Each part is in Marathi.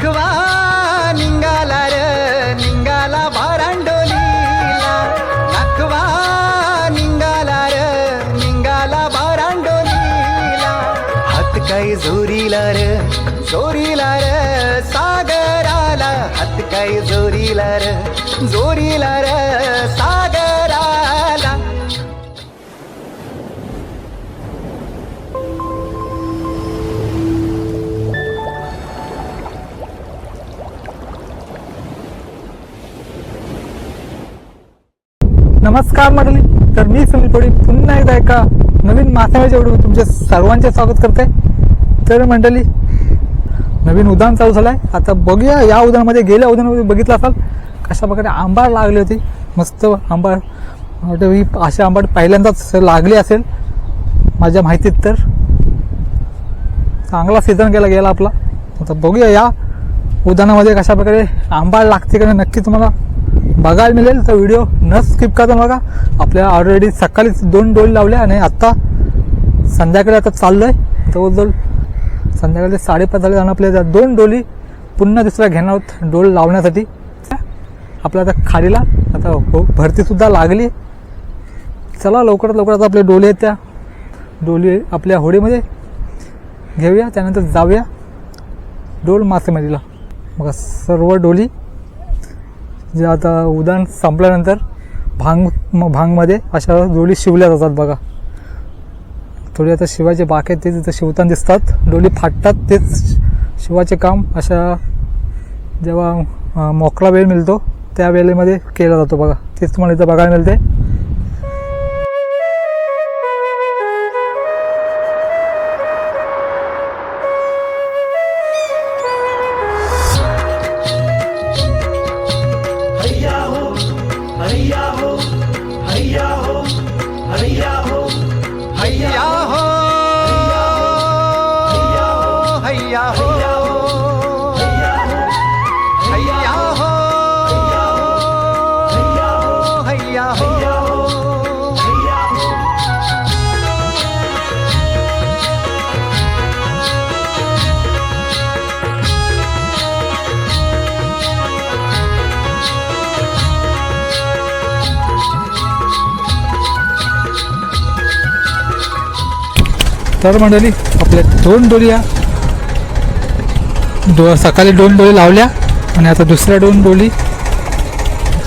राखवा निंगाला र निंगाला भारांडोलीला राखवा निंगाला र निंगाला भारांडोलीला हात काही झोरीला र झोरी नमस्कार मंडळी. तर मी सुनील कोडी पुन्हा एकदा एका नवीन माथ्याच्या एवढं तुमचे सर्वांचे स्वागत करते तर मंडळी नवीन उद्यान चालू झालं आहे आता बघूया या उद्यानामध्ये गेल्या उद्यानामध्ये बघितलं असाल कशा प्रकारे आंबाड लागली होती. मस्त आंबाड म्हणजे वाटतं अशी आंबाड पहिल्यांदाच लागली असेल. माझ्या माहितीत तर. चांगला सीझन गेला गेला आपला. आता बघूया या उदानामध्ये कशा प्रकारे आंबाड लागते का नाही नक्की तुम्हाला बघायला मिळेल. तर व्हिडिओ न स्किप करता बघा. आपल्या ऑलरेडी सकाळीच दोन डोळी लावल्या आणि आत्ता संध्याकाळी आता चाललोय. जवळजवळ संध्याकाळी साडेपाच झाले आणि आपल्या दोन डोली पुन्हा दुसऱ्या घेणार आहोत. डोल लावण्यासाठी. आपल्या आता खाडीला आता हो भरतीसुद्धा लागली. चला लवकरात लवकर आता आपल्या डोली आहेत त्या डोली आपल्या होडीमध्ये घेऊया. त्यानंतर जाऊया डोल मासेमारीला मग सर्व डोली जे आता उदाहरण संपल्यानंतर भांग म- भांगमध्ये अशा डोली शिवल्या जातात बघा. थोडी आता शिवायचे बाक आहेत ते तिथं शिवताना दिसतात. डोली फाटतात तेच शिवाचे काम अशा जेव्हा मोकळा वेळ मिळतो त्या वेळेमध्ये केला जातो बघा. तेच तुम्हाला इथं बघायला मिळते. तर मंडळी आपल्या दोन डोली या. दो सकाळी दोन डोली लावल्या आणि आता दुसऱ्या दोन डोली.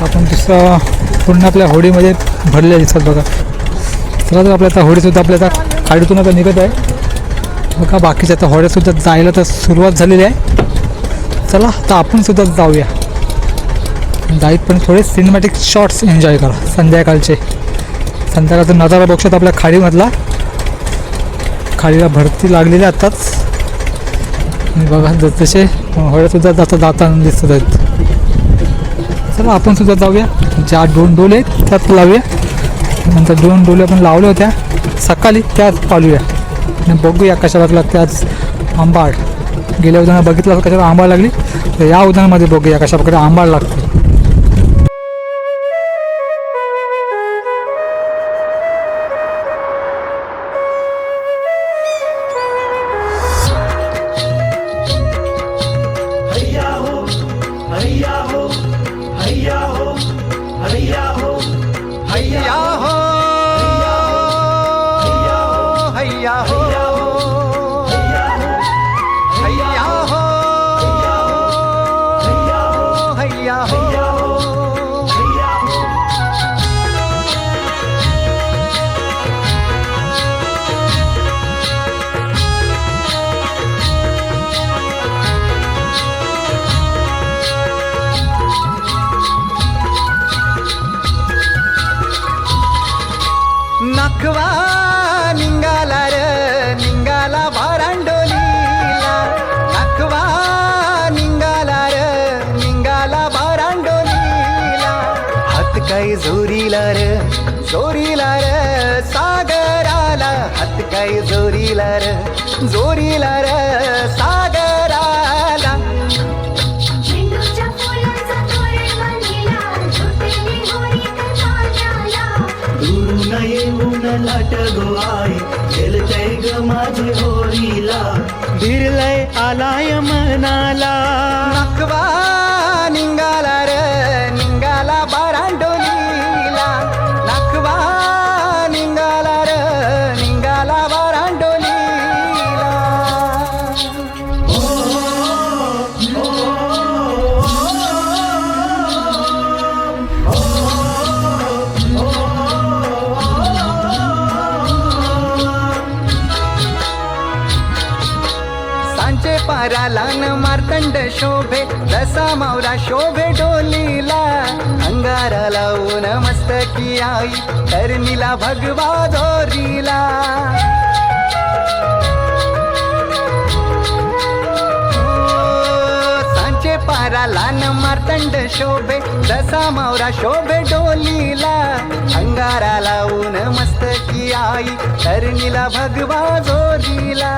आपण दुसरा पूर्ण आपल्या होडीमध्ये भरल्या दिसतात बघा. चला तर आपल्या आता होडीसुद्धा आपल्या आता खाडीतून आता निघत आहे. बघा बाकीच्या आता होड्यासुद्धा जायला तर सुरुवात झालेली आहे. चला आता आपणसुद्धा जाऊया. जाईत पण थोडे सिनेमॅटिक शॉट्स एन्जॉय करा संध्याकाळचे. संध्याकाळचा नजारा बघशात आपल्या खाडीमधला. खालीला भरती लागलेली आताच. आत्ताच बघा ज- तसे होड्यासुद्धा जाता जाताना दिसत आहेत. चला आपण सुद्धा जाऊया. ज्या दोन डोले आहेत त्यात लावूया. नंतर दोन डोले आपण लावल्या होत्या. सकाळी त्याच पालूया. आणि बघूया कशा लागला त्याच आंबाड गेल्या उद्याना बघितलं कशाला आंबाड लागली? तर या उदाहरणामध्ये बघूया कशा प्रकारे आंबाड लागते. arriba. जोरीला र जोरीला र सागराला. हात काय जोरीला र जोरीला र सागराला माझे होरीला भिरलय आलाय मनाला. नकवा निंगाला मार्तंड शोभे दसा मावरा शोभे डोलीला. अंगारा लावून मस्तकी आई तरणीला भगवा दोरीला. सांचे पारा लान मार्तंड शोभे दसा मावरा शोभे डोलीला. अंगारा लावून मस्तकी आई तरणीला भगवा जोरीला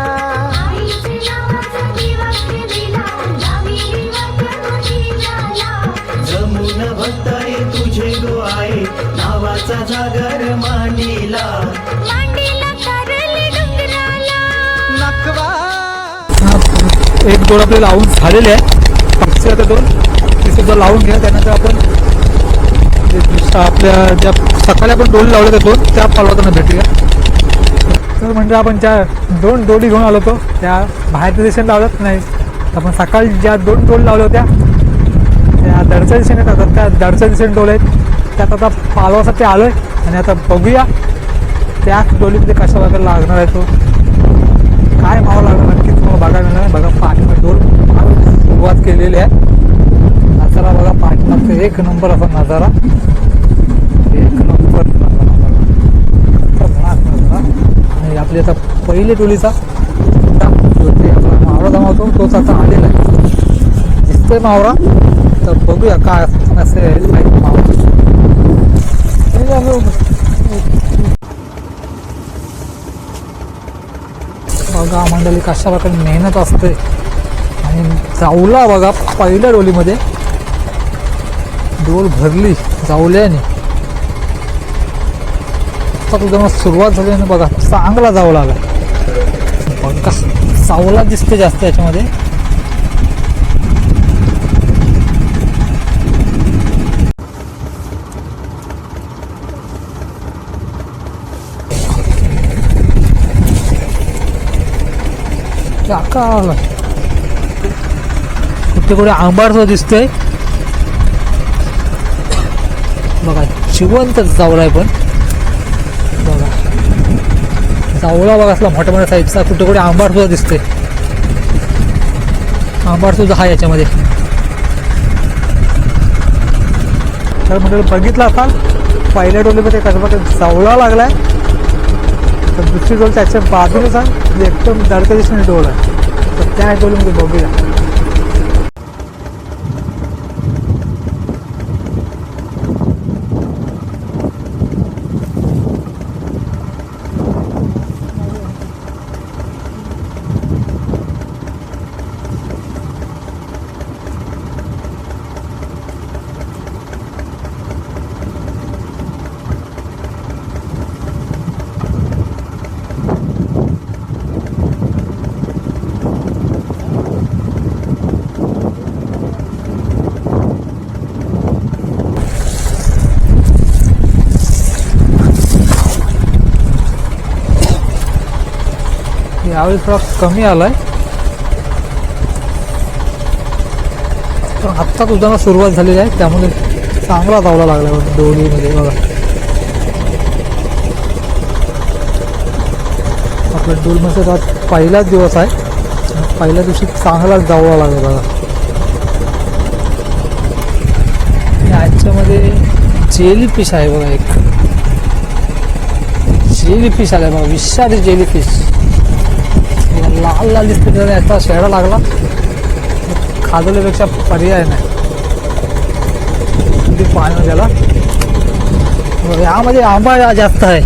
जमून भक्ताये तुझे गो आहे नावाचा जागर मांडीला. हा, एक दोन आपले लावून झालेले आहे पक्षी आता दोन. ती सुद्धा लावून घ्या त्यानंतर आपण आपल्या ज्या सकाळी आपण डोली लावल्या त्या दोन त्या पालवताना भेटूया. तर म्हणजे आपण ज्या दोन डोली घेऊन आलो होतो त्या बाहेरच्या दिशेने लावल्यात नाही. आपण सकाळी ज्या दोन डोली लावल्या होत्या त्या दडच्या दिशेने जातात. त्या दडच्या दिशेने डोल आहेत. त्यात आता पालवासाठी आलो आहे आणि आता बघूया त्या डोलीमध्ये कशा वगैरे लागणार आहे तो. काय भाव लागणार नक्की तुम्हाला बघायला मिळणार बघा पाठीमध्ये डोल सुरुवात केलेली आहे. नजारा बघा पाठीमागचा एक नंबर असा नजारा. एक नंबर नजारा आणि आपली आता पहिली डोलीचा सुद्धा आपला मावळा जमावतो तोच आता आलेला आहे. दिसतोय मावळा. तर बघूया काय असेल बघा मंडळी कशा प्रकारे मेहनत असते. आणि जाऊला बघा पहिल्या डोलीमध्ये. डोल भरली जाऊल्याने आता तुझ्या सुरुवात झाली आणि बघा चांगला जावला आला बघा सावला दिसते जास्त याच्यामध्ये. का कुठे कुठे आंबाडचं दिसतंय. बघा जिवंत आहे पण. बघा. जावळा बघा असला मोठ्या मोठ्या साईजचा कुठे कुठे आंबाड सुद्धा दिसतंय. आंबाड सुद्धा हा याच्यामध्ये. तर म्हणजे बघितला असाल पहिल्या डोलीमध्ये कसं बघा जावळा लागलाय. तर दुसरी डोल त्याच्या बाजूलाच म्हणजे एकदम दडक्या दिशेने डोल आहे तर त्या डोलमध्ये बघूया यावेळी थोडा कमी आलाय. पण आत्ताच उद्याला सुरुवात झालेली आहे त्यामुळे चांगला धावला लागला बघा डोलीमध्ये बघा. आपल्या डोलमध्ये आज पहिलाच दिवस आहे. पहिल्या दिवशी चांगलाच धावला लागला बघा. याच्यामध्ये जेली फिश आहे बघा एक. जेली फिश आलाय बघा विषारी जेली फिश लाल लाल दिसते त्याला याचा शेडा लागला. खाजवल्यापेक्षा पर्याय नाही. किती पाणी त्याला यामध्ये आंबा जास्त आहे.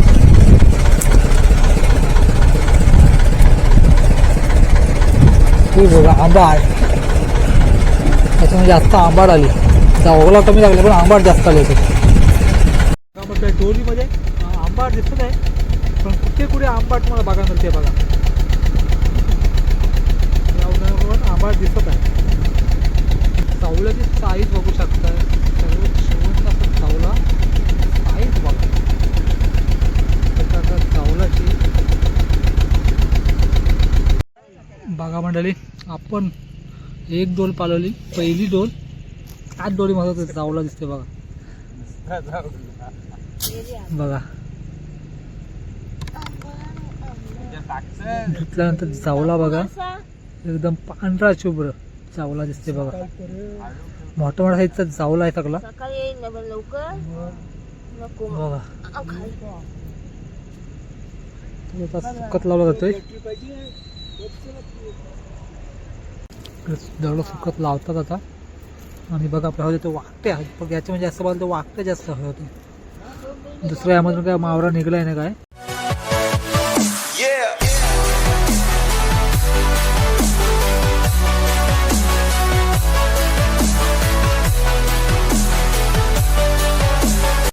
ती बघा आंबा आहे. त्याच्यामध्ये जास्त आंबाड आली जावला कमी लागले पण आंबाड जास्त आले होते डोरीमध्ये? आंबाड दिसत आहे. पण कुठे कुठे आंबाट तुम्हाला बघा मिळते बघा या आंबाड दिसत आहे. सावल्याची साईज बघू शकता सर्व शेवटचा असं सावला साईज बघा. प्रकारचा सावलाची बघा मंडळी आपण एक डोल पालवली. पहिली डोल त्याच डोली माझा जावला दिसते बघा. बघा. धुतल्यानंतर जावला बघा. एकदम पांढरा शुभ्र जावला दिसते बघा. मोठा मोठा साईजचा जावला आहे सगळा. बघा. सुकत लावला जातोय. दगड सुकत लावतात आता. आणि बघा आपल्या होते वाकटे पण याच्या म्हणजे असं बघायला ते वाकटे जास्त होते दुसऱ्या यामधून काय मावरा निघलाय ना काय?